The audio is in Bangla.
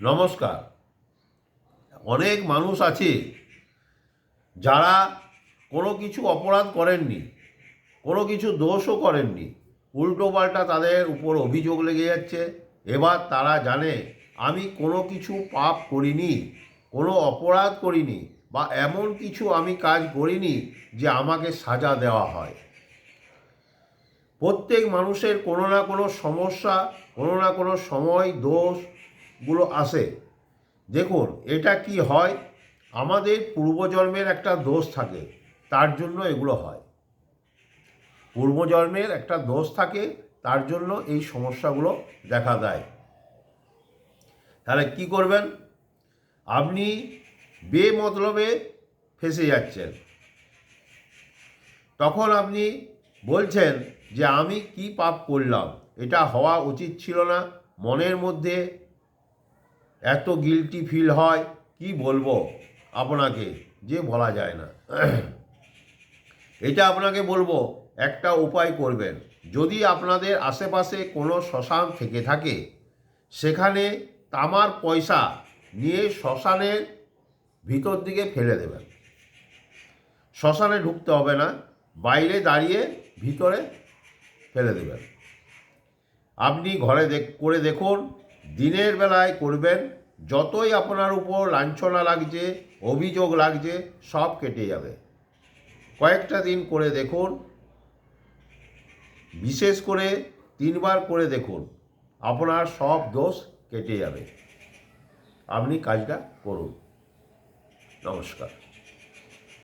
নমস্কার। অনেক মানুষ আছে যারা কোনো কিছু অপরাধ করেননি, কোনো কিছু দোষও করেননি। উল্টো পাল্টা তাদের উপর অভিযোগ লেগে যাচ্ছে। এবার তারা জানে, আমি কোনো কিছু পাপ করিনি, কোনো অপরাধ করিনি বা এমন কিছু আমি কাজ করিনি যে আমাকে সাজা দেওয়া হয়। প্রত্যেক মানুষের কোনো না কোনো সমস্যা, কোনো না কোনো সময় দোষগুলো আসে। দেখুন, এটা কি হয়? আমাদের পূর্বজন্মের একটা দোষ থাকে, তার জন্য এগুলো হয়। পূর্বজন্মের একটা দোষ থাকে, তার জন্য এই সমস্যাগুলো দেখা দেয়। তাহলে কি করবেন? আপনি বেমতলবে ফেসে যাচ্ছেন। তখন আপনি বলছেন যে, আমি কি পাপ করলাম? এটা হওয়া উচিত ছিল না। মনের মধ্যে এত গিলটি ফিল হয়, কি বলব আপনাকে? যে বলা যায় না। এটা আপনাকে বলব, একটা উপায় করবেন। যদি আপনাদের আশেপাশে কোনো শ্মশান থেকে থাকে, সেখানে তামার পয়সা নিয়ে শ্মশানের ভিতর দিকে ফেলে দেবেন। শ্মশানে ঢুকতে হবে না, বাইরে দাঁড়িয়ে ভিতরে ফেলে দেবেন। আপনি ঘরে দেখ, করে দেখুন দিনের বেলায় করবেন, যতই আপনার উপর লাঞ্ছনা লাগছে, অভিযোগ লাগছে, সব কেটে যাবে। কয়েকটা দিন করে দেখুন, বিশেষ করে তিনবার করে দেখুন, আপনার সব দোষ কেটে যাবে। আপনি কাজটা করুন। নমস্কার।